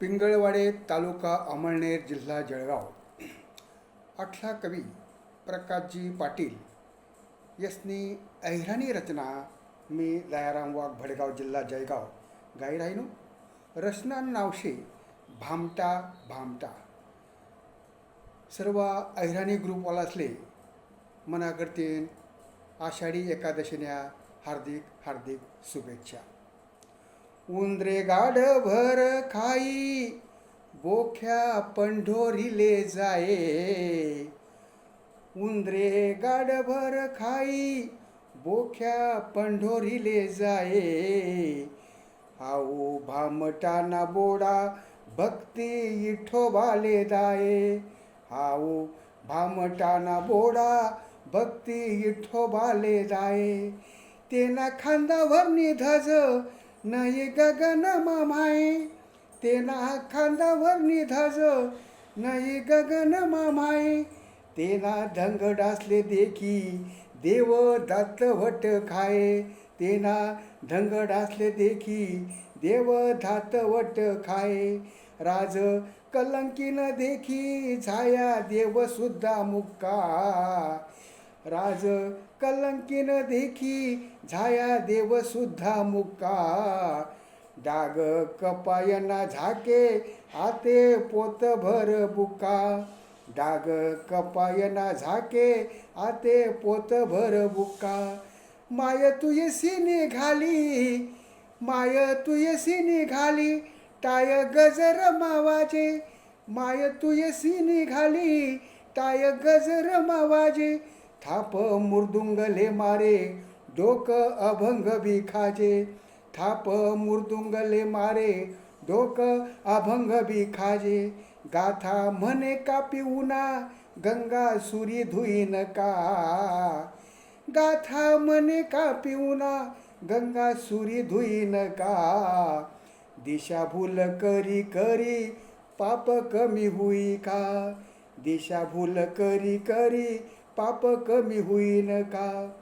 पिंगळवाडे तालुका अमळनेर जिल्हा जळगाव. अठला कवी प्रकाशजी पाटील यसनी अहिराणी रचना मी दयाराम वाघ भडगाव जिल्हा जळगाव. गाई राहिनो रचना नावशे भामटा भामटा. सर्व अहिराणी ग्रुपवालासले मना करतीन आषाढी एकादशीन्या हार्दिक हार्दिक शुभेच्छा. उंदरे गाडभर खाई बोख्या पंढोरीले जाये. उंदरे गाडभर खाई बोख्या पंढोरीले जाये. हाऊ भामटाना बोडा भक्ती इठोबाले दाये. हाऊ भामटाना बोडा भक्ती इठोबाले दाये. तेना खांदावर निधज नाही गगन मामाय तेना खांदावर निधाज. नाही गगन मामाय तेना धंग डासले देखी. देव दातवट खाये तेना धंग डासले देखी. देव धात वट खाये राज कलंकीन देखी. छाया देव सुद्धा मुक्का. राज कलंकीन देखी झाया देव सुद्धा मुका डाग कपायना झाके आते पोतभर बुका डाग कपायना झाके आते पोतभर बुका माय तुयसी निघाली माय तुयसी निघाली टाय गजर मावाजे. माय तुयसी निघाली टाय गजर मावाजे. थाप मुर्दुंगले मारे डोक अभंग बिखाजे थाप मुर्दुंगले मारे डोक अभंग बिखाजे गाथा म्हणे का पिऊना गंगा सुरी धुईन का. गाथा म्हणे का पिऊना गंगा सुरी धुईन का. दिशाभूल करी करी पाप कमी हुई का. दिशा भूल करी करी पाप कमी होईन का?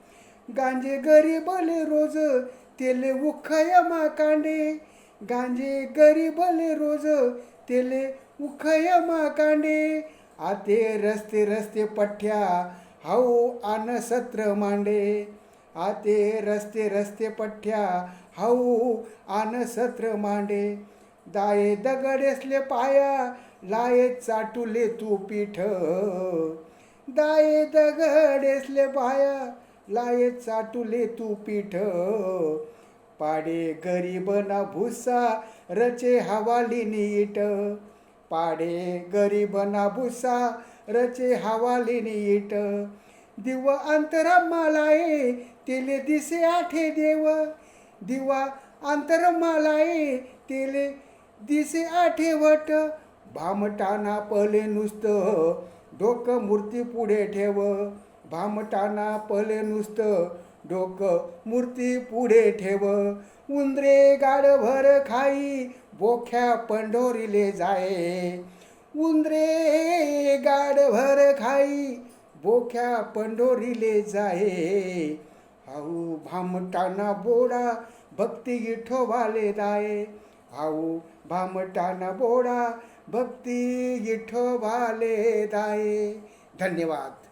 गांजे गरीबले रोज तेले उखयमा कांडे. गांजे गरीबले रोज तेले उखयमा कांडे. आते रस्ते रस्ते पठ्या हाऊ आन सत्र मांडे. आते रस्ते रस्ते पठ्या हाऊ आन सत्र मांडे. दाये दगडेसले पाया लाये चाटुले तू पीठ. दाये दगडेसले बाया लाये चाटुले तू पीठ. पाडे गरीबना भुसा रचे हवाली नीट. पाडे गरीबना भुसा रचे हवाली नीट. दिव अंतरा मालाये तिले दिसे आठे देव. दिवा अंतर मालाये दिसे आठे वट. भामटाना पले नुसतं. डोकं मूर्ती पुढे ठेव. भामटाना पले नुसतं डोकं मूर्ती पुढे ठेव. उंदरे गाडभर खाई बोख्या पंढोरीले जाये उंदरे गाडभर खाई बोख्या पंढोरीले जाये हाऊ भामटाना बोडा भक्ती विठोबाले दाये हाऊ भामटाना बोडा भक्ती विठोबाले दाये. धन्यवाद.